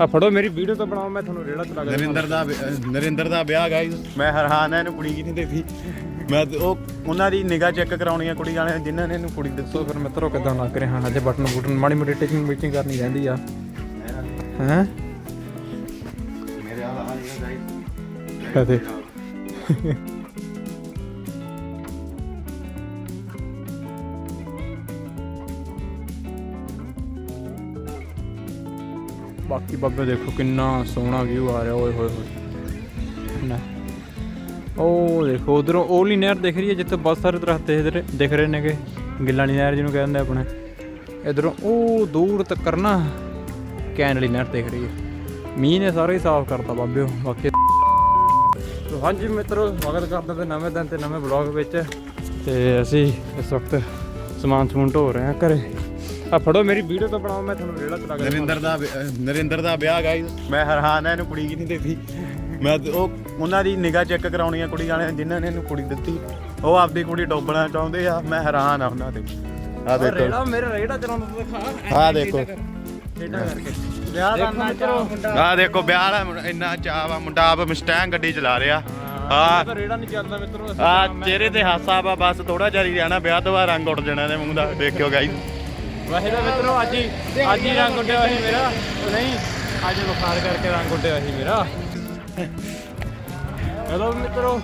ਆ ਫੜੋ ਮੇਰੀ ਵੀਡੀਓ ਤਾਂ ਬਣਾਓ ਮੈਂ ਤੁਹਾਨੂੰ ਰੇੜਾ ਚਲਾ ਕੇ ਨਰਿੰਦਰ ਦਾ ਵਿ- ਨਰਿੰਦਰ ਦਾ ਵਿਆਹ ਗਾਈਸ ਮੈਂ ਹੈਰਾਨ ਆ ਇਹਨੂੰ ਕੁੜੀ ਕਿੱਥੇ ਦਿੱਤੀ। ਮੈਂ ਤੇ ਉਹ ਉਹਨਾਂ ਦੀ ਨਿਗਾਹ ਚੈੱਕ ਕਰਾਉਣੀ ਆ ਕੁੜੀ ਵਾਲਿਆਂ ਨੇ ਜਿਨ੍ਹਾਂ ਨੇ ਇਹਨੂੰ ਕੁੜੀ ਦਿੱਤੀ। ਦੱਸੋ ਫਿਰ ਮਿੱਤਰੋ ਕਿਦਾਂ ਲੱਗ ਰਹੇ? ਹਨ ਅਜੇ ਬਟਨ ਬੁਟਨ ਮਾੜੀ ਮੋਟੀ ਟਿਚਿੰਗ ਮੀਟਿੰਗ ਕਰਨੀ ਰਹਿੰਦੀ ਆ। ਹੈ? ਮੇਰੇ ਵਾਲਾ ਹਾਲ ਹੈ ਗਾਈਸ ਕਦੇ ਬਾਕੀ ਬਾਬੇ ਦੇਖੋ ਕਿੰਨਾ ਸੋਹਣਾ ਵਿਊ ਆ ਰਿਹਾ ਓਏ ਹੋਏ ਹੋਏ। ਨਾ ਉਹ ਦੇਖੋ ਉਧਰੋਂ ਓਲੀ ਨਹਿਰ ਦਿਖ ਰਹੀ ਹੈ ਜਿੱਥੇ ਬਹੁਤ ਸਾਰੇ ਦਰਖਤ ਦਿਖ ਰਹੇ ਦਿਖ ਰਹੇ ਨੇਗੇ। ਗਿੱਲਾਂ ਵਾਲੀ ਨਹਿਰ ਜਿਹਨੂੰ ਕਹਿੰਦੇ ਆਪਣੇ। ਇਧਰੋਂ ਉਹ ਦੂਰ ਤੱਕ ਨਾ ਕੈਨ ਵਾਲੀ ਨਹਿਰ ਦਿਖ ਰਹੀ ਹੈ। ਮੀਂਹ ਨੇ ਸਾਰਾ ਹੀ ਸਾਫ਼ ਕਰਤਾ ਬਾਬਿਓ ਬਾਕੀ ਤੋ ਹਾਂਜੀ ਮਿੱਤਰੋ ਸਵਾਗਤ ਕਰਦੇ ਤੇ ਨਵੇਂ ਦਿਨ ਤੇ ਨਵੇਂ ਬਲੌਗ ਵਿੱਚ। ਤੇ ਅਸੀਂ ਇਸ ਵਕਤ ਸਮਾਨ ਸਮੂਨ ਢੋ ਰਹੇ ਹਾਂ ਘਰੇ। ਆ ਫੜੋ ਮੇਰੀ ਵੀਡੀਓ ਤਾਂ ਬਣਾਓ ਮੈਂ ਤੁਹਾਨੂੰ ਰੇੜਾ ਚਲਾ ਕੇ ਨਰਿੰਦਰ ਦਾ ਵਿ- ਨਰਿੰਦਰ ਦਾ ਵਿਆਹ ਗਾਈਸ ਮੈਂ ਹੈਰਾਨ ਆ ਇਹਨੂੰ ਕੁੜੀ ਕਿੱਥੇ ਦਿੱਤੀ? ਮੈਂ ਤੇ ਉਹ ਉਹਨਾਂ ਦੀ ਨਿਗਾਹ ਚੈੱਕ ਕਰਾਉਣੀ ਆ ਕੁੜੀ ਵਾਲਿਆਂ ਨੇ ਜਿਨ੍ਹਾਂ ਨੇ ਇਹਨੂੰ ਕੁੜੀ ਦਿੱਤੀ। ਉਹ ਆਪਦੀ ਕੁੜੀ ਡੋਬਣਾ ਚਾਹੁੰਦੇ ਆ ਮੈਂ ਹੈਰਾਨ ਆ ਉਹਨਾਂ ਤੇ ਆ ਦੇਖੋ। ਰੇੜਾ ਮੇਰੇ ਰੇੜਾ ਚਲਾਉਂਦਾ ਤਾਂ ਦਿਖਾ। ਆਹ ਦੇਖੋ। ਰੇੜਾ ਕਰਕੇ। ਵਿਆਹ ਦਾ ਮਿੱਤਰੋ ਆ ਦੇਖੋ ਵਿਆਹ ਮੁੰਡਾ- ਇੰਨਾ ਚਾਅ ਵਾ ਮੁੰਡਾ ਆਪ ਮਸਟੈਂਗ ਗੱਡੀ ਚਲਾ ਰਿਹਾ। ਆ ਰੇੜਾ ਨਹੀਂ ਚੱਲਦਾ ਮਿੱਤਰੋ ਅਸੀਂ ਆ ਚਿਹਰੇ ਤੇ ਹਾਸਾ ਵਾ ਬਸ ਥੋੜਾ ਜਾਰੀ ਰਹਿਣਾ ਵਿਆਹ ਤੋਂ ਬਾਅਦ ਰੰਗ ਉੱਡ ਜਾਣਾ ਇਹਦੇ ਮੂੰਹ ਦਾ। ਦੇਖਿਓ ਗਾਈਸ ਵੈਸੇ ਤਾਂ ਮਿੱਤਰੋ ਅੱਜ ਹੀ ਅੱਜ ਹੀ ਰੰਗ ਉੱਡਿਆ ਸੀ ਮੇਰਾ। ਉਹ ਨਹੀਂ, ਅੱਜ ਬੁਖਾਰ ਕਰਕੇ ਰੰਗ ਉੱਡਿਆ ਸੀ ਮੇਰਾ। ਹੈਲੋ ਮਿੱਤਰੋ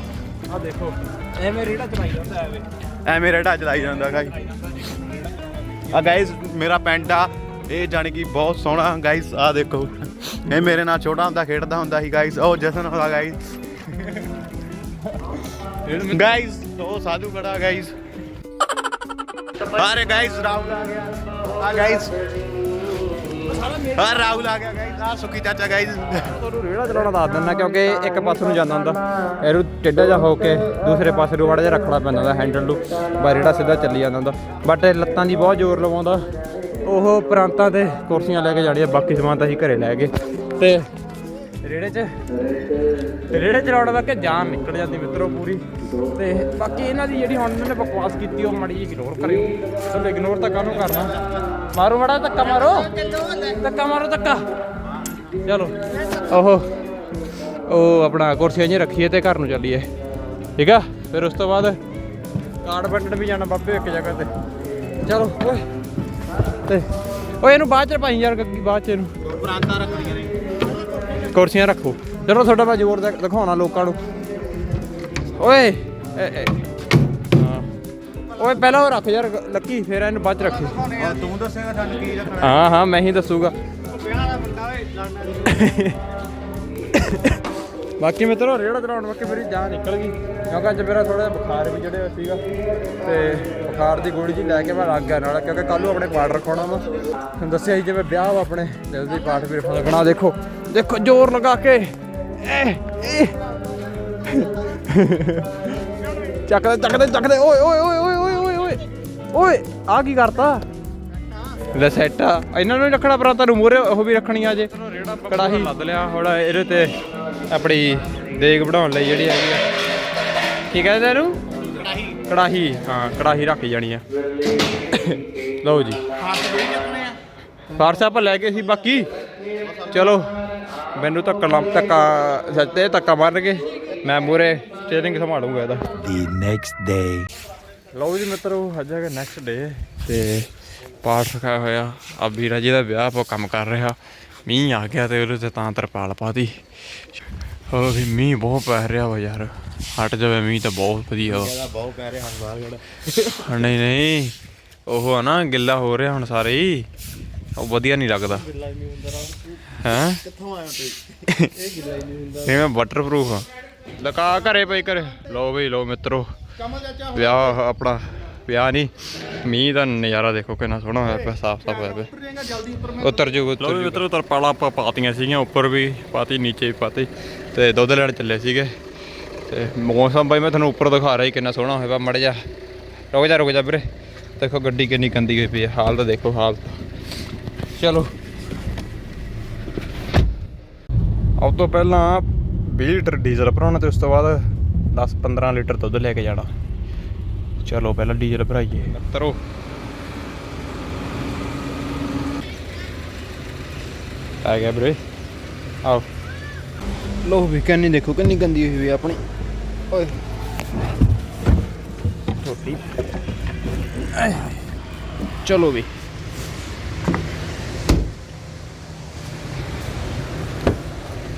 ਆ ਦੇਖੋ। ਐਵੇਂ ਰੇੜਾ ਚਲਾਈ ਜਾਂਦਾ ਐਵੇਂ। ਐਵੇਂ ਰੇੜਾ ਚਲਾਈ ਜਾਂਦਾ ਗਾਈਸ ਆ ਗਾਈਸ ਮੇਰਾ ਪੈਂਟ ਆ। ਇਹ ਜਾਣੀ ਕਿ ਬਹੁਤ ਸੋਹਣਾ ਗਾਈਸ ਆ ਦੇਖੋ। ਇਹ ਮੇਰੇ ਨਾਲ ਛੋਟਾ ਹੁੰਦਾ, ਖੇਡਦਾ ਹੁੰਦਾ ਸੀ ਗਾਈਸ ਉਹ ਜਸਨ ਹੁੰਦਾ ਗਾਈਸ ਗਾਈਸ ਉਹ ਸਾਧੂ ਖੜਾ ਗਾਈਸ ਅਰੇ ਗਾਈਸ ਰਾਹੁਲ ਆ ਗਿਆ। ਆ ਗਾਈਸ ਆ ਰਾਹੁਲ ਆ ਗਿਆ ਗਾਈਸ ਆ ਸੁੱਕੀ ਚਾਚਾ ਗਾਈਸ ਤੁਹਾਨੂੰ ਰੇੜਾ ਚਲਾਉਣਾ ਦੱਸ ਦਿੰਦਾ, ਕਿਉਂਕਿ ਇੱਕ ਪਾਸੇ ਨੂੰ ਜਾਂਦਾ ਹੁੰਦਾ। ਇਹਨੂੰ ਟੇਢਾ ਜਿਹਾ ਹੋ ਕੇ ਦੂਸਰੇ ਪਾਸੇ ਨੂੰ ਵੜਾ ਜਿਹਾ ਰੱਖਣਾ ਪੈਂਦਾ ਹੁੰਦਾ ਹੈਂਡਲ ਨੂੰ। ਬਾ ਰੇੜਾ ਸਿੱਧਾ ਚੱਲੀ ਜਾਂਦਾ ਹੁੰਦਾ। ਬਟ ਲੱਤਾਂ ਦੀ ਬਹੁਤ ਜ਼ੋਰ ਲਵਾਉਂਦਾ। ਉਹ ਪ੍ਰਾਂਤਾਂ ਤੇ ਕੁਰਸੀਆਂ ਲੈ ਕੇ ਜਾਣੀਆਂ ਬਾਕੀ ਸਮਾਨ ਤਾਂ ਅਸੀਂ ਘਰੇ ਲੈ ਗਏ। ਤੇ ਰੇੜੇ 'ਚ, ਰੇੜੇ ਚਲਾਉਣ ਦਾ ਕਿ ਜਾਨ ਨਿਕਲ ਜਾਂਦੀ ਮਿੱਤਰੋ ਪੂਰੀ। ਤੇ ਬਾਕੀ ਇਹਨਾਂ ਦੀ ਜਿਹੜੀ ਹੁਣ ਇਹਨਾਂ ਨੇ ਬਕਵਾਸ ਕੀਤੀ ਉਹ ਮੜੀ ਇਗਨੋਰ ਕਰਿਓ। ਚਲੋ ਇਗਨੋਰ ਤਾਂ ਕਾਹਨੂੰ ਕਰਨਾ? ਮਾਰੋ ਮੜਾ ਧੱਕਾ ਮਾਰੋ। ਧੱਕਾ ਮਾਰੋ ਧੱਕਾ। ਚਲੋ। ਉਹ ਉਹ ਆਪਣਾ ਕੁਰਸੀਆਂ ਜੀ ਰੱਖੀਏ ਤੇ ਘਰ ਨੂੰ ਚੱਲੀਏ। ਠੀਕ ਆ? ਫਿਰ ਉਸ ਤੋਂ ਬਾਅਦ ਕਾਰਡ ਵੰਡਣ ਵੀ ਜਾਣਾ ਬਾਬੇ ਇੱਕ ਜਗ੍ਹਾ ਤੇ। ਚਲੋ ਓਏ। ਤੇ ਓਏ ਇਹਨੂੰ ਬਾਅਦ ਚ ਪਾਈ ਯਾਰ ਗੱਗੀ ਬਾਅਦ ਚ ਇਹਨੂੰ। ਪ੍ਰਾਂਤਾਂ ਰੱਖਣੀਆਂ ਨੇ। ਕੁਰਸੀਆਂ ਰੱਖੋ। ਚਲੋ ਤੁਹਾਡਾ ਮੈਂ ਜ਼ੋਰ ਦਿ- ਦਿਖਾਉਣਾ ਲੋਕਾਂ ਨੂੰ। ਓਏ ਏ- ਏ। ਹਾਂ। ਓਏ ਪਹਿਲਾਂ ਉਹ ਰੱਖ ਯਾਰ ਲੱਕੀ ਫਿਰ ਇਹਨੂੰ ਬਾਅਦ ਚ ਰੱਖੀ। ਤੂੰ ਦੱਸੇਗਾ ਸਾਨੂੰ ਕੀ ਰੱਖਣਾ। ਹਾਂ ਹਾਂ ਮੈਂ ਹੀ ਦੱਸੂਗਾ। ਬਾਕੀ ਮਿੱਤਰੋ ਰੇੜਾ ਚਲਾਉਣ ਵਕਤ ਮੇਰੀ ਜਾਨ ਨਿਕਲ ਗਈ। ਕਿਉਂਕਿ ਅੱਜ ਮੇਰਾ ਥੋੜਾ ਜਿਹਾ ਬੁਖਾਰ ਵੀ ਚੜਿਆ ਹੋਇਆ ਸੀਗਾ। ਤੇ ਬੁਖਾਰ ਦੀ ਗੋਲੀ ਜੀ ਲੈ ਕੇ ਮੈਂ ਲੱਗ ਗਿਆ ਨਾਲ ਕਿਉਂਕਿ ਕੱਲ ਨੂੰ ਆਪਣੇ ਪਾਠ ਰਖਾਉਣਾ ਵਾ। ਤੁਹਾਨੂੰ ਦੱਸਿਆ ਸੀ ਜਿਵੇਂ ਵਿਆਹ ਵਾ ਆਪਣੇ ਦਿਲ ਦੀ ਪਾਠ ਵੀ ਰਖਾਉਣਾ। ਲੱਗਣਾ ਦੇਖੋ। ਦੇਖੋ ਜ਼ੋਰ ਲਗਾ ਕੇ। ਇਹ ਇਹ ਚੱਕਦੇ ਚੱਕਦੇ ਚੱਕਦੇ। ਓਏ ਓਏ ਓਏ ਓਏ ਓਏ ਓਏ ਓਏ। ਓਏ, ਆ ਕੀ ਕਰਤਾ? ਲੈ ਸੈੱਟ ਇਹਨਾਂ ਨੂੰ ਹੀ ਰੱਖਣਾ ਪਰ, ਤੁਹਾਨੂੰ ਮੂਰੇ ਉਹ ਵੀ ਰੱਖਣੀ ਆ ਜੇ ਕੜਾਹੀ। ਲੱਦ ਲਿਆ ਹੁਣ ਇਹਦੇ ਤੇ ਆਪਣੀ ਦੇਗ ਬਣਾਉਣ ਲਈ ਜਿਹੜੀ ਹੈਗੀ ਆ। ਕੀ ਕਹਿੰਦੇ ਇਹਨੂੰ? ਕੜਾਹੀ। ਹਾਂ, ਕੜਾਹੀ ਰੱਖ ਜਾਣੀ ਆ। ਲਓ ਜੀ। ਫਾਰਸ ਆਪਾਂ ਲੈ ਗਏ ਸੀ, ਬਾਕੀ। ਚਲੋ, ਮੈਨੂੰ ਧੱਕਾ ਲੰਮ ਧੱਕਾ, ਸੱਤੇ ਧੱਕਾ ਮਾਰਨਗੇ। ਮੈਂ ਮੂਰੇ ਸਟੀਅਰਿੰਗ ਸੰਭਾਲੂਗਾ ਇਹਦਾ। The next day. ਲਓ ਜੀ ਮਿੱਤਰੋ ਅੱਜ ਹੈਗਾ ਨੈਕਸਟ ਡੇ ਤੇ ਪਾਠ ਰਖਾਇਆ ਹੋਇਆ। ਆ ਵੀਰਾ ਜੀ ਦਾ ਵਿਆਹ ਆਪਾਂ ਕੰਮ ਕਰ ਰਿਹਾ। ਮੀਂਹ ਆ ਗਿਆ ਤੇ ਉਹਦੇ ਤੇ ਤਾਂ ਤਰਪਾਲ ਪਾਤੀ। ਹੋ ਵੀ ਮੀਂਹ ਬਹੁਤ ਪੈ ਰਿਹਾ ਵਾ ਯਾਰ। ਹਟ ਜਾਵੇ ਮੀਂਹ ਤਾਂ ਬਹੁਤ ਵਧੀਆ ਵਾ। ਬਹੁਤ ਕਹਿ ਰਿਹਾ ਹਸਬਾਲ ਗੜਾ ਨਹੀਂ ਨਹੀਂ। ਉਹ ਆ ਨਾ ਗਿੱਲਾ ਹੋ ਰਿਹਾ ਹੁਣ ਸਾਰੇ। ਹੀ ਉਹ ਵਧੀਆ ਨਹੀਂ ਲੱਗਦਾ। ਹੈਂ ਕਿੱਥੋਂ ਆਇਆ ਤੂੰ? ਇਹ ਗਿੱਲਾ ਹੀ ਨਹੀਂ ਹੁੰਦਾ। ਇਹ ਮੈਂ ਵਾਟਰਪ੍ਰੂਫ ਆ। ਲਗਾ ਘਰੇ ਪਈ ਘਰੇ। ਲਓ ਬਈ ਲਓ ਮਿੱਤਰੋ। ਵਿਆਹ ਆਪਣਾ ਵਿਆਹ ਨਹੀਂ ਮੀਂਹ ਦਾ ਨਜ਼ਾਰਾ ਦੇਖੋ ਕਿੰਨਾ ਸੋਹਣਾ ਹੋਇਆ ਪਿਆ ਸਾਫ਼ ਸਾਫ਼ ਹੋਇਆ ਪਿਆ। ਉਤਰ ਜੂ ਲੋ ਵੀ ਮਿੱਤਰੋ ਤਰਪਾਲਾਂ ਆਪਾਂ ਪਾਤੀਆਂ ਸੀਗੀਆਂ ਉੱਪਰ ਵੀ ਪਾਤੀ ਨੀਚੇ ਵੀ ਪਾਤੀ। ਤੇ ਦੁੱਧ ਲੈਣ ਚੱਲੇ ਸੀਗੇ। ਤੇ ਮੌਸਮ ਬਾਈ ਮੈਂ ਤੁਹਾਨੂੰ ਉੱਪਰ ਦਿਖਾ ਰਿਹਾ ਕਿੰਨਾ ਸੋਹਣਾ ਹੋਇਆ ਪਿਆ ਮੜ ਜਾ ਰੁਕ ਜਾ ਰੁਕ ਜਾ ਵੀਰੇ। ਦੇਖੋ ਗੱਡੀ ਕਿੰਨੀ ਗੰਦੀ ਹੋਈ ਪਈ ਹੈ ਹਾਲ ਤਾਂ ਦੇਖੋ ਹਾਲ ਚਲੋ। ਆਉ ਤੋਂ ਪਹਿਲਾਂ 20 ਲੀਟਰ ਡੀਜ਼ਲ ਭਰਾਉਣਾ ਤੇ ਉਸ ਤੋਂ ਬਾਅਦ 10 15 ਲੀਟਰ ਦੁੱਧ ਲੈ ਕੇ ਜਾਣਾ। ਚਲੋ ਪਹਿਲਾਂ ਡੀਜ਼ਲ ਭਰਾਈਏ। ਮਿੱਤਰੋ ਆ ਗਿਆ ਵੀਰੇ। ਆਓ। ਲੋ ਵੀ ਕੰਨੀ ਦੇਖੋ ਕਿੰਨੀ ਗੰਦੀ ਹੋਈ ਹੋਈ ਆਪਣੀ। ਓਏ। ਆਏ। ਚਲੋ ਵੀ।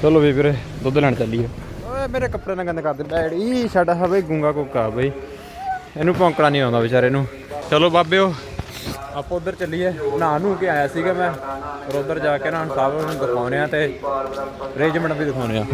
ਚਲੋ ਵੀ ਵੀਰੇ, ਦੁੱਧ ਲੈਣ ਚੱਲੀਏ। ਓਏ, ਮੇਰੇ ਕੱਪੜੇ ਨਾਲ ਗੰਦ ਕਰਦੇ ਡੈਡੀ ਸਾਡਾ ਹੈ ਬਈ ਗੁੰਗਾ ਕੋਕਾ ਬਈ। ਇਹਨੂੰ ਭੌਂਕਣਾ ਨਹੀਂ ਆਉਂਦਾ ਵਿਚਾਰੇ ਨੂੰ। ਚਲੋ ਬਾਬਿਓ ਆਪਾਂ ਉਧਰ ਚੱਲੀਏ। ਨਹਾ ਨੂੰ ਕੇ ਆਇਆ ਸੀਗਾ ਮੈਂ। ਪਰ ਉਧਰ ਜਾ ਕੇ ਨਾ ਹੁਣ ਸਾਹਿਬ ਨੂੰ ਦਿਖਾਉਣੇ ਆ ਤੇ ਅਰੇਂਜਮੈਂਟ ਵੀ ਦਿਖਾਉਣੇ ਆ।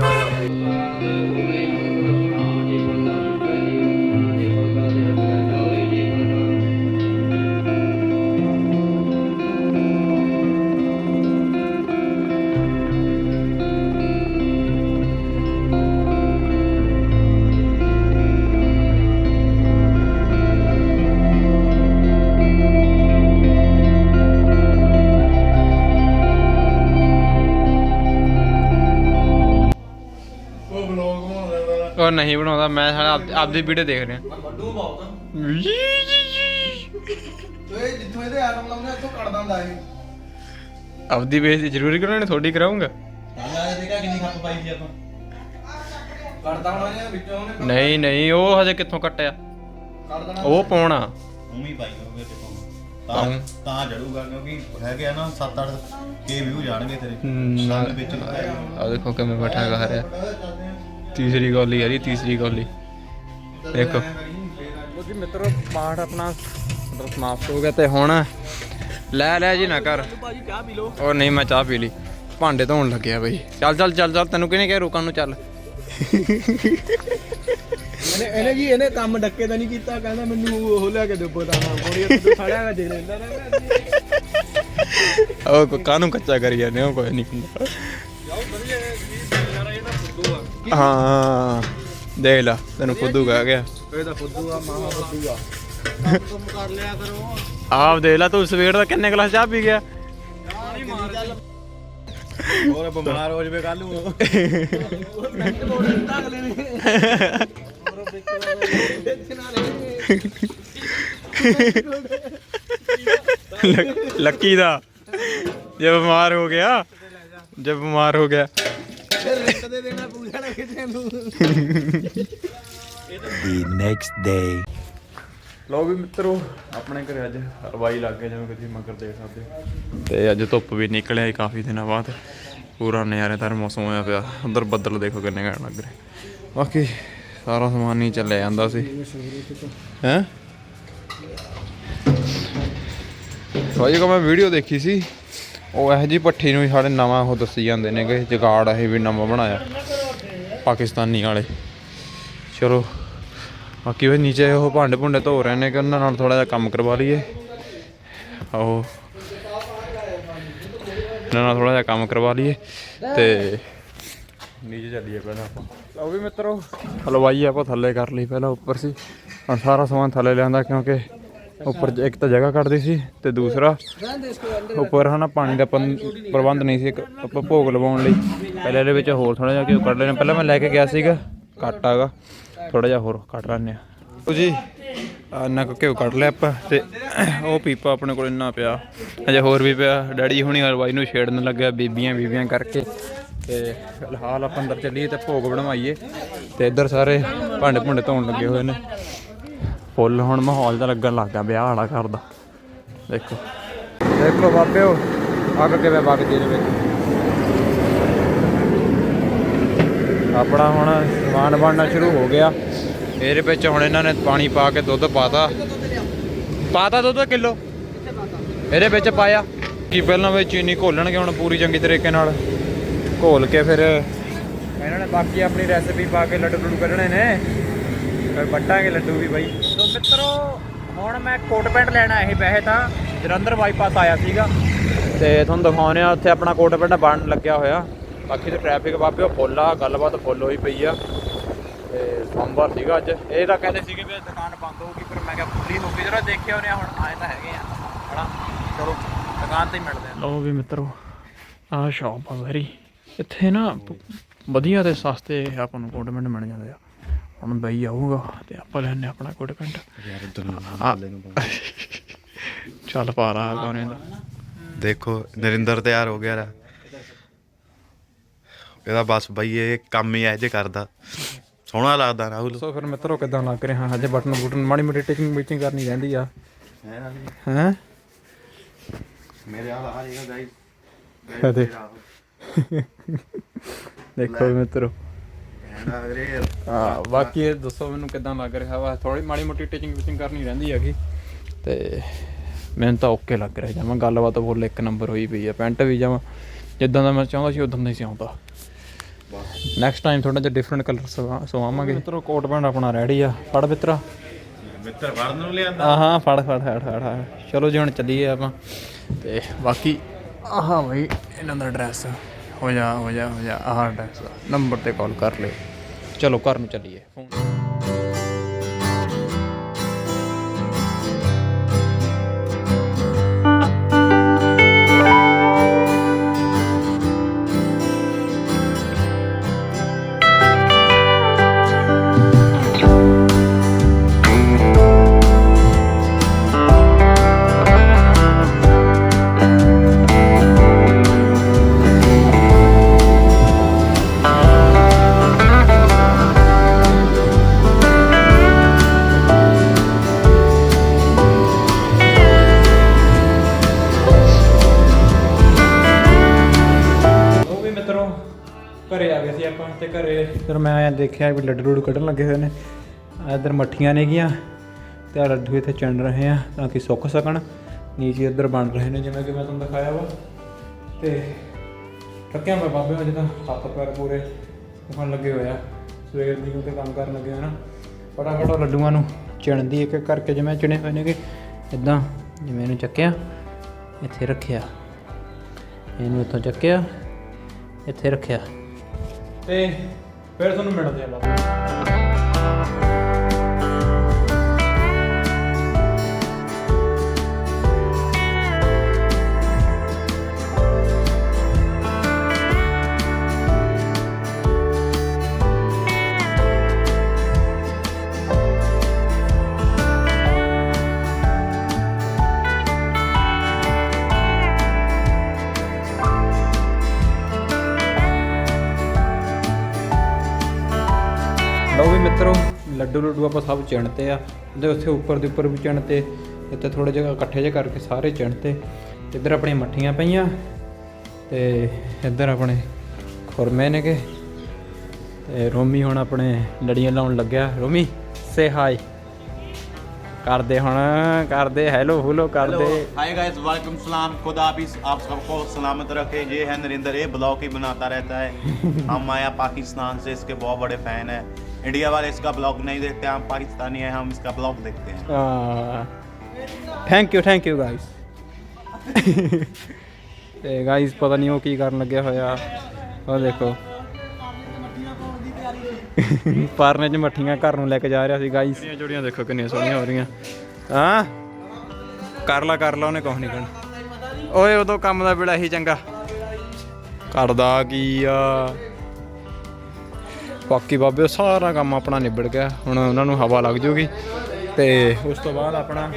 ਉਹ ਨਹੀਂ ਬਣਾਉਂਦਾ ਮੈਂ ਸਾਲਾ ਆਪ- ਆਪਦੀ ਵੀਡੀਓ ਦੇਖ ਰਿਹਾ। ਓਏ ਜਿੱਥੋਂ ਇਹਦੇ ਆਟਮ ਲਾਉਂਦੇ ਉੱਥੋਂ ਕੱਢ ਦਿੰਦਾ ਇਹ। ਆਪਦੀ ਬੇਇੱਜ਼ਤੀ ਜ਼ਰੂਰੀ ਕਰਾਉਣੀ ਥੋੜੀ ਕਰਾਉਂਗਾ ਆਹ ਦੇਖਾ ਕਿੰਨੀ ਖੱਪ ਪਾਈ ਸੀ ਆਪਾਂ। ਕੱਢਦਾ ਹੋਣਾ ਜਾਂ ਵਿੱਚੋਂ ਉਹਨੇ ਨਹੀਂ ਨਹੀਂ ਉਹ ਹਜੇ ਕਿੱਥੋਂ ਕੱਟਿਆ? ਕੱਢ ਦੇਣਾ। ਉਹ ਪਾਉਣਾ। ਉਮੀ ਪਾਈ ਹੋਵੇ ਤੇ। ਤਾਂ ਤਾਂ ਜੜੂਗਾ ਕਿਉਂਕਿ ਹੈਗੇ ਆ ਨਾ 7-8 ਕੇ ਵਿਊ ਜਾਣਗੇ ਤੇਰੇ। ਹਮ, ਸੰਗ ਵਿੱਚ ਆ ਦੇਖੋ ਕਿਵੇਂ ਬੈਠਾ ਗਾ ਰਿਹਾ। ਤੀਸਰੀ ਗੋਲੀ ਯਾਰੀ ਤੀਸਰੀ ਗੋਲੀ ਦੇਖੋ। ਜੀ ਮਿੱਤਰੋ ਪਾਠ ਆਪਣਾ ਮਤਲਬ ਸਮਾਪਤ ਹੋ ਗਿਆ ਤੇ ਹੁਣ ਲੈ ਲੈ ਜੀ ਨਾ ਕਰ ਭਾਜੀ ਚਾਹ ਪੀ ਲਓ ਉਹ ਨਹੀਂ ਮੈਂ ਚਾਹ ਪੀ ਲਈ। ਭਾਂਡੇ ਧੋਣ ਲੱਗਿਆ ਬਈ। ਚੱਲ ਚੱਲ ਚੱਲ ਚੱਲ ਤੈਨੂੰ ਕਿਹਨੇ ਕਿਹਾ ਰੁਕਣ ਨੂੰ? ਚੱਲ। ਇਹਨੇ ਇਹਨੇ ਜੀ ਇਹਨੇ ਕੰਮ ਡੱਕੇ ਦਾ ਨਹੀਂ ਕੀਤਾ ਕਹਿੰਦਾ ਮੈਨੂੰ ਉਹ ਲਿਆ ਕੇ ਦਿਓ ਬਦਾਨਾ ਕੋੜੀ ਤੂੰ ਖੜਿਆ ਵਾ ਦੇ ਲੈਂਦਾ ਨਾ ਉਹ ਕੋ ਕਾਹਨੂੰ ਕੱਚਾ ਕਰੀ ਜਾਂਦੇ ਹੋ ਕੋਈ ਨਹੀਂ। ਹੁੰਦਾ ਹਾਂ ਦੇਖ ਲਾ ਤੈਨੂੰ ਫੁੱਦੂ ਕਹਿ ਗਿਆ। ਇਹਦਾ ਫੁੱਦੂ ਆ ਮਾਮਾ ਫੁੱਦੂ ਆ ਕੰਮ ਕਰ ਲਿਆ ਕਰੋ ਆਪ ਦੇਖ ਲਾ ਤੂੰ ਸਵੇਰ ਦਾ ਕਿੰਨੇ ਗਲਾਸ ਚਾਹ ਪੀ ਗਿਆ? ਹੋਰ ਬਿਮਾਰ ਹੋ ਜਵੇ ਕੱਲ ਨੂੰ ਮਿੰਟ ਮੋੜ ਦਿੱਤਾ ਅਗਲੇ ਨੇ। ਲੱਕ- ਲੱਕੀ ਦਾ ਜੇ ਬਿਮਾਰ ਹੋ ਗਿਆ ਜੇ ਬਿਮਾਰ ਹੋ ਗਿਆ। ਰਿੰਟ ਦੇ ਦੇਣਾ ਪੂਜਾ ਨਾ ਕਿਤੇ ਨੂੰ। ਲੋ ਵੀ ਮਿੱਤਰੋ ਆਪਣੇ ਘਰੇ ਅੱਜ ਹਲਵਾਈ ਲੱਗ ਗਿਆ ਜਿਵੇਂ ਤੁਸੀਂ ਮਗਰ ਦੇਖ ਸਕਦੇ ਹੋ। ਤੇ ਅੱਜ ਧੁੱਪ ਵੀ ਨਿਕਲਿਆ ਸੀ ਕਾਫੀ ਦਿਨਾਂ ਬਾਅਦ। ਪੂਰਾ ਨਜ਼ਾਰੇਦਾਰ ਮੌਸਮ ਹੋਇਆ ਪਿਆ। ਅੰਦਰ ਬੱਦਲ ਦੇਖੋ ਕਿੰਨੇ ਘੈਂਟ ਲੱਗ ਰਹੇ। ਬਾਕੀ ਸਾਰਾ ਸਮਾਨ ਨਹੀਂ ਚੱਲਿਆ ਜਾਂਦਾ ਸੀ। ਹੈ? ਭਾਈ ਕੋ ਮੈਂ ਵੀਡੀਓ ਦੇਖੀ ਸੀ। ਉਹ ਇਹੋ ਜੀ ਪੱਠੀ ਨੂੰ ਹੀ ਸਾਡੇ ਨਵਾਂ ਉਹ ਦੱਸੀ ਜਾਂਦੇ ਨੇ ਕਿ ਜਗਾੜ ਇਹ ਵੀ ਨਵਾਂ ਬਣਾਇਆ। ਪਾਕਿਸਤਾਨੀ ਵਾਲੇ। ਚਲੋ, ਬਾਕੀ ਉਹ ਨੀਚੇ ਉਹ ਭਾਂਡੇ ਭੁੰਡੇ ਧੋ ਰਹੇ ਨੇ ਕਿ ਉਹਨਾਂ ਨਾਲ ਥੋੜਾ ਜਿਹਾ ਕੰਮ ਕਰਵਾ ਲਈਏ। ਆਹੋ। ਇਹਨਾਂ ਨਾਲ ਥੋੜਾ ਜਿਹਾ ਕੰਮ ਕਰਵਾ ਲਈਏ ਤੇ ਨੀਚੇ ਚੱਲੀਏ ਪਹਿਲਾਂ ਆਪਾਂ। ਉਹ ਵੀ ਮਿੱਤਰੋ, ਹਲਵਾਈ ਆਪਾਂ ਥੱਲੇ ਕਰ ਲਈ ਪਹਿਲਾਂ ਉੱਪਰ ਸੀ। ਸਾਰਾ ਸਮਾਨ ਥੱਲੇ ਲਿਆਂਦਾ ਕਿਉਂਕਿ ਉੱਪਰ ਇੱਕ ਤਾਂ ਜਗ੍ਹਾ ਕੱਢਦੀ ਸੀ ਤੇ ਦੂਸਰਾ ਉੱਪਰ ਹਨਾ ਪਾਣੀ ਦਾ ਪੰ- ਪ੍ਰਬੰਧ ਨਹੀਂ ਸੀ, ਇੱਕ ਆਪਾਂ ਭੋਗ ਲਵਾਉਣ ਲਈ। ਪਹਿਲੇ ਇਹਦੇ ਵਿੱਚ ਹੋਰ ਥੋੜਾ ਜਿਹਾ ਘਿਓ ਕੱਢ ਲੈਣਾ ਪਹਿਲਾਂ ਮੈਂ ਲੈ ਕੇ ਗਿਆ ਸੀਗਾ, ਘੱਟ ਆਗਾ। ਥੋੜਾ ਜਿਹਾ ਹੋਰ ਕੱਢ ਲੈਣੇ ਆ ਉਹ ਜੀ ਨਾ ਕੁ ਘਿਓ ਕੱਢ ਲਿਆ ਆਪਾਂ ਤੇ ਉਹ ਪੀਪਾ ਆਪਣੇ ਕੋਲ ਇੰਨਾ ਪਿਆ। ਅਜੇ ਹੋਰ ਵੀ ਪਿਆ। ਡੈਡੀ ਹੁਣੀ ਹਲਵਾਈ ਨੂੰ ਛੇੜਨ ਲੱਗਿਆ ਬੀਬੀਆਂ ਬੀਬੀਆਂ ਕਰਕੇ। ਤੇ ਫਿਲਹਾਲ ਆਪਾਂ ਅੰਦਰ ਚੱਲੀਏ ਤੇ ਭੋਗ ਬਣਵਾਈਏ। ਤੇ ਇੱਧਰ ਸਾਰੇ ਭਾਂਡੇ ਭੁੰਡੇ ਧੋਣ ਲੱਗੇ ਹੋਏ ਨੇ। ਫੁੱਲ ਹੁਣ ਮਾਹੌਲ ਦਾ ਲੱਗਣ ਲੱਗਾ ਵਿਆਹ ਵਾਲਾ ਘਰ ਦਾ। ਦੇਖੋ। ਦੇਖੋ ਬਾਬਿਓ ਅੱਗ ਕਿਵੇਂ ਵਗਦੀ ਨੇ ਵਿੱਚ ਆਪਣਾ ਹੁਣ ਸਮਾਨ ਬਣਨਾ ਸ਼ੁਰੂ ਹੋ ਗਿਆ। ਇਹਦੇ ਵਿੱਚ ਹੁਣ ਇਹਨਾਂ ਨੇ ਪਾਣੀ ਪਾ ਕੇ ਦੁੱਧ ਪਾਤਾ। ਪਾਤਾ ਦੁੱਧ ਕਿਲੋ? ਇਹਦੇ ਵਿੱਚ ਪਾਇਆ। ਕੀ ਪਹਿਲਾਂ ਵਿੱਚ ਚੀਨੀ ਘੋਲਣਗੇ ਹੁਣ ਪੂਰੀ ਚੰਗੀ ਤਰੀਕੇ ਨਾਲ। ਘੋਲ ਕੇ ਫਿਰ ਇਹਨਾਂ ਨੇ ਬਾਕੀ ਆਪਣੀ ਰੈਸਪੀ ਪਾ ਕੇ ਲੱਡੂ ਲੱਡੂ ਕੱਢਣੇ ਨੇ। ਫਿਰ ਵੱਟਾਂਗੇ ਲੱਡੂ ਵੀ ਬਾਈ। ਮਿੱਤਰੋ, ਹੁਣ ਮੈਂ ਕੋਟ ਪੈਂਟ ਲੈਣਾ ਇਹ ਵੈਸੇ ਤਾਂ ਜਲੰਧਰ ਬਾਈਪਾਸ ਆਇਆ ਸੀਗਾ। ਤੇ ਤੁਹਾਨੂੰ ਦਿਖਾਉਂਦੇ ਆ ਉੱਥੇ ਆਪਣਾ ਕੋਟ ਪੈਂਟ ਬਣ ਲੱਗਿਆ ਹੋਇਆ। ਬਾਕੀ ਤੇ ਟ੍ਰੈਫਿਕ ਬਾਬੇ ਫੁੱਲ ਆ, ਗੱਲਬਾਤ ਫੁੱਲ ਹੋਈ ਪਈ ਆ। ਤੇ ਸੋਮਵਾਰ ਸੀਗਾ ਅੱਜ। ਇਹ ਤਾਂ ਕਹਿੰਦੇ ਸੀਗੇ ਵੀ ਦੁਕਾਨ ਬੰਦ ਹੋਊਗੀ ਪਰ ਮੈਂ ਕਿਹਾ ਖੁੱਲੀ ਹੋਊਗੀ ਜਰਾ ਦੇਖਿਆ ਉਹਨੇ ਹੁਣ ਆਏ ਤਾਂ ਹੈਗੇ ਆ। ਹਨਾ? ਚਲੋ, ਦੁਕਾਨ ਤੇ ਮਿਲਦੇ ਆ। ਲਓ ਵੀ ਮਿੱਤਰੋ, ਆਹ ਸ਼ਾਪ ਆ ਵੈਰੀ। ਇੱਥੇ ਨਾ ਵਧੀਆ ਤੇ ਸਸਤੇ ਆਪਾਂ ਨੂੰ ਕੋਟ ਪੈਂਟ ਮਿਲ ਜਾਂਦੇ ਆ। ਹੁਣ ਬਈ ਆਊਗਾ ਤੇ ਆਪਾਂ ਲੈਣੇ ਆਪਣਾ ਕੋਟ ਪੈਂਟ ਆ- ਚੱਲ ਪਾ ਲਾ ਕੋਨੇ ਦਾ ਦੇਖੋ ਨਰਿੰਦਰ ਤਿਆਰ ਹੋ ਗਿਆ ਰਾ। ਇਹਦਾ ਬਸ ਬਈ ਇਹ ਕੰਮ ਹੀ ਇਹ ਜੇ ਕਰਦਾ। ਸੋਹਣਾ ਲੱਗਦਾ ਰਾਹੁਲ। ਸੋ ਫਿਰ ਮਿੱਤਰੋ ਕਿਦਾਂ ਲੱਗ ਰਿਹਾ? ਹਜੇ ਬਟਨ ਬੁਟਨ ਮਾੜੀ ਮੋਟੀ ਟਿਚਿੰਗ ਮੀਚਿੰਗ ਕਰਨੀ ਰਹਿੰਦੀ ਆ। ਹੈ ਮੇਰੇ ਹਾਲ ਆ ਜਾਏਗਾ ਗਾਈਸ ਦੇਖੋ। ਮਿੱਤਰੋ। ਹਾਂ ਬਾਕੀ ਇਹ ਦੱਸੋ ਮੈਨੂੰ ਕਿਦਾਂ ਲੱਗ ਰਿਹਾ ਵਾ। ਥੋੜੀ ਮਾੜੀ ਮੋਟੀ ਟਿਚਿੰਗ ਵਿਚਿੰਗ ਕਰਨੀ ਰਹਿੰਦੀ ਹੈਗੀ। ਤੇ ਮੈਨੂੰ ਤਾਂ ਓਕੇ ਲੱਗ ਰਿਹਾ ਜਮਾਂ। ਗੱਲਬਾਤ ਫੁੱਲ ਇੱਕ ਨੰਬਰ ਹੋਈ ਪਈ ਆ। ਪੈਂਟ ਵੀ ਜਮਾਂ ਜਿੱਦਾਂ ਦਾ ਮੈਂ ਚਾਹੁੰਦਾ ਸੀ ਉਦਾਂ ਦਾ ਹੀ ਸਿਉਂਦਾ। ਨੈਕਸਟ ਟਾਈਮ ਥੋੜਾ ਜਿਹਾ ਡਿਫਰੈਂਟ ਕਲਰ ਸਵਾਵਾਂਗੇ। ਮਿੱਤਰੋ ਕੋਟ ਪੈਂਟ ਆਪਣਾ ਰੈਡੀ ਆ। ਫੜ ਮਿੱਤਰਾ? ਮਿੱਤਰ ਵਰਨ ਨੂੰ ਲਿਆਂਦਾ। ਆ ਹਾਂ ਫੜ ਫੜ ਫੜ ਫੜ ਫੜ। ਚਲੋ ਜੀ ਹੁਣ ਚੱਲੀਏ ਆਪਾਂ। ਤੇ ਬਾਕੀ ਆਹ ਬਈ ਇਹਨਾਂ ਦਾ ਐਡਰੈਸ ਹੋ ਜਾ ਹੋ ਜਾ ਹੋ ਜਾ, ਆਹ ਐਡਰੈਸ ਨੰਬਰ ਤੇ ਕਾਲ ਕਰ ਲਿਓ। ਚਲੋ, ਘਰ ਨੂੰ ਚੱਲੀਏ। ਫੋਨ ਘਰੇ ਆ ਗਏ ਸੀ ਆਪਾਂ ਤੇ ਘਰੇ ਫਿਰ ਮੈਂ ਆਇਆ ਦੇਖਿਆ ਵੀ ਲੱਡੂ ਲੱਡੂ ਕੱਢਣ ਲੱਗੇ ਹੋਏ ਨੇ। ਇੱਧਰ ਮੱਠੀਆਂ ਨੇਗੀਆਂ ਤੇ ਆਹ ਲੱਡੂ ਇੱਥੇ ਚੰਨ ਰਹੇ ਆ ਤਾਂ ਕਿ ਸੁੱਕ ਸਕਣ। ਨੀਚੇ ਇੱਧਰ ਬਣ ਰਹੇ ਨੇ ਜਿਵੇਂ ਕਿ ਮੈਂ ਤੁਹਾਨੂੰ ਦਿਖਾਇਆ ਵਾ। ਤੇ ਟੱਕਿਆ ਮੈਂ ਬਾਬੇ ਵਜੇ ਤਾਂ ਹੱਥ ਪੈਰ ਪੂਰੇ ਦੁਖਣ ਲੱਗੇ ਹੋਇਆ ਸਵੇਰ ਦੀ ਕਿਉਂਕਿ ਕੰਮ ਕਰਨ ਲੱਗੇ ਹੋਇਆ ਨਾ। ਫਟਾਫਟ ਲੱਡੂਆਂ ਨੂੰ ਚਿਣਦੀ ਇੱਕ ਇੱਕ ਕਰਕੇ ਜਿਵੇਂ ਚਿਣੇ ਹੋਏ ਨੇਗੇ ਇਦਾਂ ਜਿਵੇਂ ਇਹਨੂੰ ਚੱਕਿਆ, ਇੱਥੇ ਰੱਖਿਆ। ਇਹਨੂੰ ਇੱਥੋਂ ਚੱਕਿਆ, ਇੱਥੇ ਰੱਖਿਆ। ਤੇ ਫਿਰ ਤੁਹਾਨੂੰ ਮਿਲਦੇ ਆ ਬਾਬਾ ਲਓ ਵੀ ਮਿੱਤਰੋ ਲੱਡੂ ਲੱਡੂ ਆਪਾਂ ਸਭ ਚਿਣਤੇ ਆ ਤੇ ਉੱਥੇ ਉੱਪਰ ਦੇ ਉੱਪਰ ਵੀ ਚਿਣਤੇ ਇੱਥੇ ਥੋੜੇ ਜਿਹਾ ਇਕੱਠੇ ਜਿਹਾ ਕਰਕੇ ਸਾਰੇ ਚਿਣਤੇ ਇੱਧਰ ਆਪਣੀਆਂ ਮੱਠੀਆਂ ਪਈਆਂ ਤੇ ਇੱਧਰ ਆਪਣੇ ਖੁਰਮੇ ਨੇਗੇ ਤੇ ਰੋਮੀ ਹੁਣ ਆਪਣੇ ਲੜੀਆਂ ਲਾਉਣ ਲੱਗਿਆ ਰੋਮੀ ਸੇ ਹਾਈ ਕਰਦੇ ਹੁਣ ਕਰਦੇ ਹੈਲੋ ਹੁਲੋ ਕਰਦੇ हाय गाइस वालेकुम सलाम खुदा हाफिज आप सबको सलामत रखे ये है नरेंद्र ये ब्लॉग ही बनाता रहता है हम आया पाकिस्तान से इसके बहुत बड़े फैन है इंडिया वाले इसका ब्लॉग नहीं देखते हम पाकिस्तानी हैं हम इसका ब्लॉग देखते हैं thank you thank you guys ਤੇ ਗਾਇਸ ਪਤਾ ਨਹੀਂ ਉਹ ਕੀ ਕਰਨ ਲੱਗਿਆ ਹੋਇਆ ਉਹ ਦੇਖੋ ਪਰਨੇ ਚ ਮੱਠੀਆਂ ਘਰ ਨੂੰ ਲੈ ਕੇ ਜਾ ਰਿਹਾ ਸੀ ਗਾਇਸ ਇਹ ਜੋੜੀਆਂ ਦੇਖੋ ਕਿੰਨੀਆਂ ਸੋਹਣੀਆਂ ਹੋ ਰਹੀਆਂ ਹਾਂ ਕਰ ਲਾ ਕਰ ਲਾ ਉਹਨੇ ਕੁਛ ਨਹੀਂ ਕਹਿਣਾ ਓਏ ਉਦੋਂ ਕੰਮ ਦਾ ਬੇੜਾ ਹੀ ਚੰਗਾ ਕਰਦਾ ਕੀ ਆ ਬਾਕੀ ਬਾਬੇ ਸਾਰਾ ਕੰਮ ਆਪਣਾ ਨਿਬੜ ਗਿਆ ਹੁਣ ਉਹਨਾਂ ਨੂੰ ਹਵਾ ਲੱਗ ਜੂਗੀ ਤੇ ਉਸ ਤੋਂ ਬਾਅਦ ਆਪਣਾ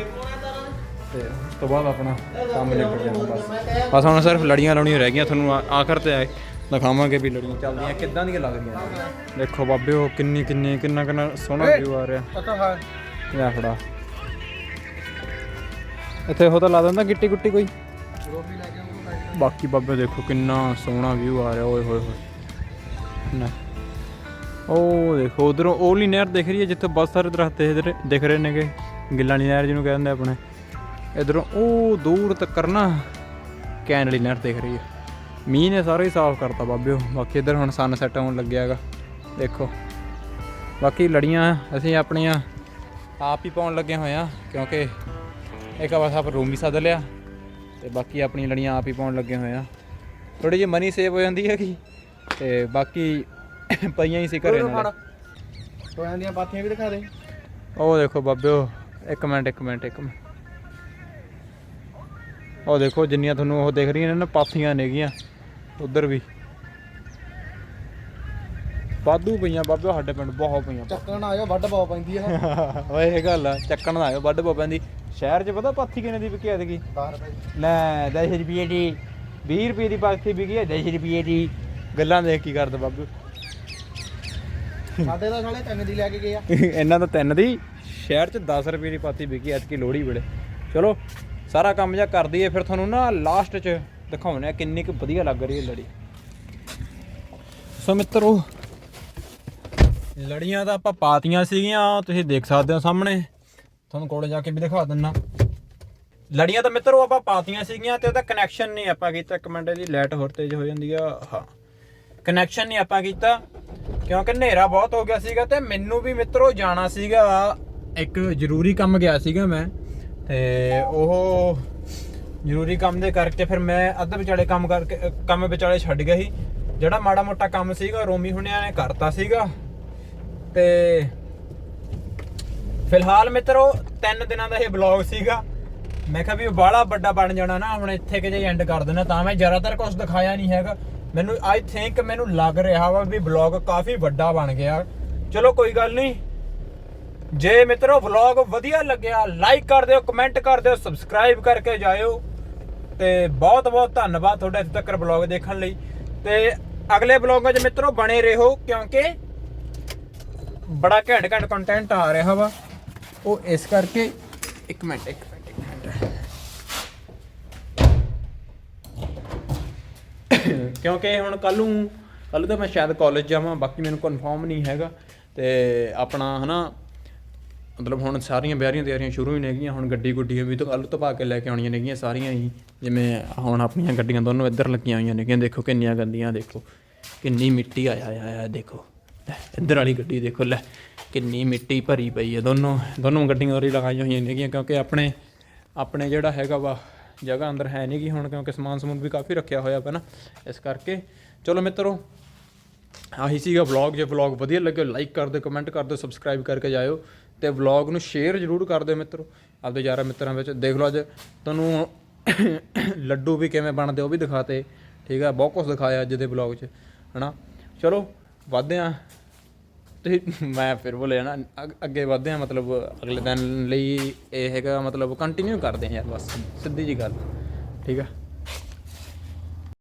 ਤੇ ਉਸ ਤੋਂ ਬਾਅਦ ਆਪਣਾ ਕੰਮ ਨਿਬੜ ਜਾਣਾ ਬਸ। ਬਸ ਹੁਣ ਸਿਰਫ ਲੜੀਆਂ ਲਾਉਣੀਆਂ ਰਹਿ ਗਈਆਂ ਤੁਹਾਨੂੰ ਆਖਰ ਤੇ ਆਏ ਦਿਖਾਵਾਂਗੇ ਵੀ ਲੜੀਆਂ ਚੱਲਦੀਆਂ ਕਿੱਦਾਂ ਦੀਆਂ ਲੱਗਦੀਆਂ। ਦੇਖੋ ਬਾਬੇ ਉਹ ਕਿੰਨੀ ਕਿੰਨੀ ਕਿੰਨਾ ਕਿੰਨਾ ਸੋਹਣਾ ਵਿਊ ਆ ਰਿਹਾ। ਪਤਾ ਹੈ। ਲੈ ਫੜਾ। ਇੱਥੇ ਉਹ ਤਾਂ ਲਾ ਦਿੰਦਾ ਗਿੱਟੀ ਗੁੱਟੀ ਕੋਈ। ਬਾਕੀ ਬਾਬੇ ਦੇਖੋ ਕਿੰਨਾ ਸੋਹਣਾ ਵਿਊ ਆ ਰਿਹਾ ਓਏ ਹੋਏ ਹੋਏ। ਨਾ ਉਹ ਦੇਖੋ, ਉਧਰੋਂ ਉਹਲੀ ਨਹਿਰ ਦਿਖ ਰਹੀ ਹੈ, ਜਿੱਥੇ ਬਹੁਤ ਸਾਰੇ ਦਰਖਤ ਇਧਰ ਦਿਖ ਰਹੇ ਨੇਗੇ। ਗਿੱਲਾਂ ਵਾਲੀ ਨਹਿਰ ਜਿਹਨੂੰ ਕਹਿੰਦੇ ਆਪਣੇ। ਇਧਰੋਂ ਉਹ ਦੂਰ ਤੱਕ ਨਾ ਕੈਨ ਵਾਲੀ ਨਹਿਰ ਦਿਖ ਰਹੀ ਹੈ। ਮੀਂਹ ਨੇ ਸਾਰਾ ਹੀ ਸਾਫ਼ ਕਰਤਾ ਬਾਬਿਓ। ਬਾਕੀ ਇਧਰ ਹੁਣ ਸਨਸੈਟ ਆਉਣ ਲੱਗਿਆ ਹੈਗਾ। ਦੇਖੋ। ਬਾਕੀ ਲੜੀਆਂ, ਅਸੀਂ ਆਪਣੀਆਂ ਆਪ ਹੀ ਪਾਉਣ ਲੱਗੇ ਹੋਏ ਆ ਕਿਉਂਕਿ ਇੱਕ ਬਸ ਆਪ ਰੂਮ ਵੀ ਸੱਦ ਲਿਆ, ਤੇ ਬਾਕੀ ਆਪਣੀਆਂ ਲੜੀਆਂ ਆਪ ਹੀ ਪਾਉਣ ਲੱਗੇ ਹੋਏ ਆ ਥੋੜੀ ਜਿਹੀ ਮਨੀ ਸੇਵ ਹੋ ਜਾਂਦੀ ਹੈਗੀ, ਤੇ ਬਾਕੀ ਪਈਆਂ ਹੀ ਸੀ ਘਰੇ ਨਾਲ। ਟੋਇਆਂ ਦੀਆਂ ਪਾਥੀਆਂ ਵੀ ਦਿਖਾ ਦੇ। ਉਹ ਦੇਖੋ ਬਾਬਿਓ ਇੱਕ ਮਿੰਟ ਇੱਕ ਮਿੰਟ ਇੱਕ ਮਿੰਟ। ਉਹ ਦੇਖੋ ਜਿੰਨੀਆਂ ਤੁਹਾਨੂੰ ਉਹ ਦਿਖ ਰਹੀਆਂ ਨੇ ਨਾ ਪਾਥੀਆਂ ਨੇਗੀਆਂ ਉਧਰ ਵੀ। ਵਾਧੂ ਪਈਆਂ ਬਾਬਿਓ ਸਾਡੇ ਪਿੰਡ ਬਹੁਤ ਪਈਆਂ। ਚੱਕਣ ਆਇਓ ਵੱਡ ਪਾਉ ਪੈਂਦੀ ਆ। ਓਏ ਇਹ ਗੱਲ ਆ ਚੱਕਣ ਦਾ ਆਇਓ ਵੱਡ ਪਾ ਪੈਂਦੀ। ਸ਼ਹਿਰ 'ਚ ਪਤਾ ਪਾਥੀ ਕਿੰਨੇ ਦੀ ਵਿਕੀ ਐਤਕੀ 10 ਰੁਪਏ ਲੈ 10 ਰੁਪਏ ਦੀ 20 ਰੁਪਏ ਦੀ ਪਾਥੀ ਵਿਕੀ ਹੈ 10 ਰੁਪਏ ਦੀ। ਗੱਲਾਂ ਦੇਖ ਕੀ ਕਰਦਾ ਬਾਬੂ। ਸਾਡੇ ਤਾਂ ਸਾਲੇ ਤਿੰਨ ਦੀ ਲੈ ਕੇ ਗਏ ਆ। ਇਹਨਾਂ ਦਾ ਤਿੰਨ ਦੀ। ਸ਼ਹਿਰ ਚ 10 ਰੁਪਏ ਦੀ ਪਾਤੀ ਵਿਕੀ, ਐਤਕੀ ਲੋੜੀ ਵੇਲੇ। ਚਲੋ, ਸਾਰਾ ਕੰਮ ਜਿਹਾ ਕਰ ਦਈਏ, ਫਿਰ ਤੁਹਾਨੂੰ ਨਾ ਲਾਸਟ ਚ ਦਿਖਾਉਣੇ ਆ ਕਿੰਨੀ ਕੁ ਵਧੀਆ ਲੱਗ ਰਹੀ ਹੈ ਲੜੀ। ਸੋ ਮਿੱਤਰੋ, ਲੜੀਆਂ ਤਾਂ ਆਪਾਂ ਪਾਤੀਆਂ ਸੀਗੀਆਂ, ਤੁਸੀਂ ਦੇਖ ਸਕਦੇ ਹੋ ਸਾਹਮਣੇ। ਤੁਹਾਨੂੰ ਕੋਲੇ ਜਾ ਕੇ ਵੀ ਦਿਖਾ ਦਿੰਨਾ। ਲੜੀਆਂ ਤਾਂ ਮਿੱਤਰੋ ਆਪਾਂ ਪਾਤੀਆਂ ਸੀਗੀਆਂ ਤੇ ਉਹਦਾ ਕਨੈਕਸ਼ਨ ਨਹੀਂ ਆਪਾਂ ਕੀਤਾ। ਇੱਕ ਮਿੰਟ ਦੀ ਲਾਈਟ ਹੋਰ ਤੇਜ਼ ਹੋ ਜਾਂਦੀ ਆ। ਹਾਂ। ਕਨੈਕਸ਼ਨ ਨਹੀਂ ਆਪਾਂ ਕੀਤਾ। ਕਿਉਂਕਿ ਹਨੇਰਾ ਬਹੁਤ ਹੋ ਗਿਆ ਸੀਗਾ ਤੇ ਮੈਨੂੰ ਵੀ ਮਿੱਤਰੋ ਜਾਣਾ ਸੀਗਾ। ਇੱਕ ਜ਼ਰੂਰੀ ਕੰਮ ਗਿਆ ਸੀਗਾ ਮੈਂ ਤੇ ਉਹ ਜ਼ਰੂਰੀ ਕੰਮ ਦੇ ਕਰਕੇ ਫਿਰ ਮੈਂ ਅੱਧ ਵਿਚਾਲੇ ਕੰਮ ਕਰਕੇ ਕੰਮ ਵਿਚਾਲੇ ਛੱਡ ਗਿਆ ਸੀ। ਜਿਹੜਾ ਮਾੜਾ ਮੋਟਾ ਕੰਮ ਸੀਗਾ, ਰੋਮੀ ਹੁਣਿਆਂ ਨੇ ਕਰਤਾ ਸੀਗਾ। ਤੇ ਫਿਲਹਾਲ ਮਿੱਤਰੋ ਤਿੰਨ ਦਿਨਾਂ ਦਾ ਇਹ ਬਲੌਗ ਸੀਗਾ। ਮੈਂ ਕਿਹਾ ਵੀ ਉਹ ਬਾਹਲਾ ਵੱਡਾ ਬਣ ਜਾਣਾ ਨਾ, ਹੁਣ ਇੱਥੇ ਕਿ ਜੇ ਐਂਡ ਕਰ ਦੇਣਾ, ਤਾਂ ਮੈਂ ਜ਼ਿਆਦਾਤਰ ਕੁਝ ਦਿਖਾਇਆ ਨਹੀਂ ਹੈਗਾ। ਮੈਨੂੰ ਆਈ ਥਿੰਕ ਮੈਨੂੰ ਲੱਗ ਰਿਹਾ ਵਾ ਵੀ ਬਲੌਗ ਕਾਫੀ ਵੱਡਾ ਬਣ ਗਿਆ। ਚਲੋ ਕੋਈ ਗੱਲ ਨਹੀਂ। ਜੇ ਮਿੱਤਰੋ ਵਲੌਗ ਵਧੀਆ ਲੱਗਿਆ ਲਾਈਕ ਕਰ ਦਿਓ ਕਮੈਂਟ ਕਰ ਦਿਓ ਸਬਸਕ੍ਰਾਈਬ ਕਰਕੇ ਜਾਇਓ। ਤੇ ਬਹੁਤ ਬਹੁਤ ਧੰਨਵਾਦ ਤੁਹਾਡਾ ਇੱਥੇ ਤੱਕ ਵਲੌਗ ਦੇਖਣ ਲਈ। ਤੇ ਅਗਲੇ ਵਲੌਗਾਂ 'ਚ ਮਿੱਤਰੋ ਬਣੇ ਰਹੋ, ਕਿਉਂਕਿ ਬੜਾ ਘੈਂਟ ਘੈਂਟ ਕੰਟੈਂਟ ਆ ਰਿਹਾ ਵਾ। ਉਹ ਇਸ ਕਰਕੇ, ਇੱਕ ਮਿੰਟ, ਇੱਕ ਮਿੰਟ ਇੱਕ ਮਿੰਟ ਕਿਉਂਕਿ ਹੁਣ ਕੱਲ ਨੂੰ ਕੱਲ ਤਾਂ ਮੈਂ ਸ਼ਾਇਦ ਕਾਲਜ ਜਾਵਾਂ ਬਾਕੀ ਮੈਨੂੰ ਕਨਫਰਮ ਨਹੀਂ ਹੈਗਾ। ਤੇ ਆਪਣਾ ਹਨਾ ਮਤਲਬ ਹੁਣ ਸਾਰੀਆਂ ਵਿਆਹੀਆਂ ਤਿਆਰੀਆਂ ਸ਼ੁਰੂ ਹੀ ਨੇਗੀਆਂ ਹੁਣ ਗੱਡੀ ਗੁੱਡੀਆਂ ਵੀ ਤਾਂ ਕੱਲ ਤੋਂ ਪਾ ਕੇ ਲੈ ਕੇ ਆਉਣੀਆਂ ਨੇਗੀਆਂ ਸਾਰੀਆਂ ਹੀ। ਜਿਵੇਂ ਹੁਣ ਆਪਣੀਆਂ ਗੱਡੀਆਂ ਦੋਨੋਂ ਇੱਧਰ ਲੱਗੀਆਂ ਹੋਈਆਂ ਨੇਗੀਆਂ ਦੇਖੋ ਕਿੰਨੀਆਂ ਗੰਦੀਆਂ ਦੇਖੋ। ਕਿੰਨੀ ਮਿੱਟੀ ਆਇਆ ਆਇਆ ਦੇਖੋ। ਲੈ, ਇੱਧਰ ਵਾਲੀ ਗੱਡੀ ਦੇਖੋ ਲੈ ਕਿੰਨੀ ਮਿੱਟੀ ਭਰੀ ਪਈ ਹੈ। ਦੋਨੋਂ ਦੋਨੋਂ ਗੱਡੀਆਂ ਉਰੀ ਲਗਾਈਆਂ ਹੋਈਆਂ ਨੇਗੀਆਂ ਕਿਉਂਕਿ ਆਪਣੇ ਆਪਣੇ ਜਿਹੜਾ ਹੈਗਾ ਵਾ ਜਗ੍ਹਾ ਅੰਦਰ ਹੈ ਨਹੀਂ ਗੀ ਹੁਣ, ਕਿਉਂਕਿ ਸਮਾਨ ਸਮੂਨ ਵੀ ਕਾਫੀ ਰੱਖਿਆ ਹੋਇਆ ਵਾ ਨਾ, ਇਸ ਕਰਕੇ। ਚਲੋ ਮਿੱਤਰੋ, ਆਹੀ ਸੀਗਾ ਵਲੌਗ ਜੇ ਵਲੌਗ ਵਧੀਆ ਲੱਗਿਆ ਲਾਈਕ ਕਰ ਦਿਓ ਕਮੈਂਟ ਕਰ ਦਿਓ ਸਬਸਕ੍ਰਾਈਬ ਕਰਕੇ ਜਾਇਓ, ਤੇ ਵਲੌਗ ਨੂੰ ਸ਼ੇਅਰ ਜ਼ਰੂਰ ਕਰ ਦਿਓ ਮਿੱਤਰੋ। ਆਪਦੇ ਯਾਰਾਂ ਮਿੱਤਰਾਂ ਵਿੱਚ, ਦੇਖ ਲਓ ਅੱਜ ਤੁਹਾਨੂੰ ਲੱਡੂ ਵੀ ਕਿਵੇਂ ਬਣਦੇ, ਉਹ ਵੀ ਦਿਖਾਤੇ, ਠੀਕ ਆ, ਬਹੁਤ ਕੁਝ ਦਿਖਾਇਆ ਅੱਜ ਦੇ ਵਲੌਗ 'ਚ, ਹਨਾ? ਚਲੋ, ਵਧਦੇ ਆ। ਤੇ ਮੈਂ ਫਿਰ ਬੋਲਿਆ ਨਾ, ਅੱਗ- ਅੱਗੇ ਵਧਦੇ ਆ, ਮਤਲਬ ਅਗਲੇ ਦਿਨ ਲਈ ਇਹ ਹੈਗਾ, ਮਤਲਬ ਕੰਟੀਨਿਊ ਕਰਦੇ ਆ ਯਾਰ ਬਸ, ਸਿੱਧੀ ਜੀ ਗੱਲ, ਠੀਕ ਆ?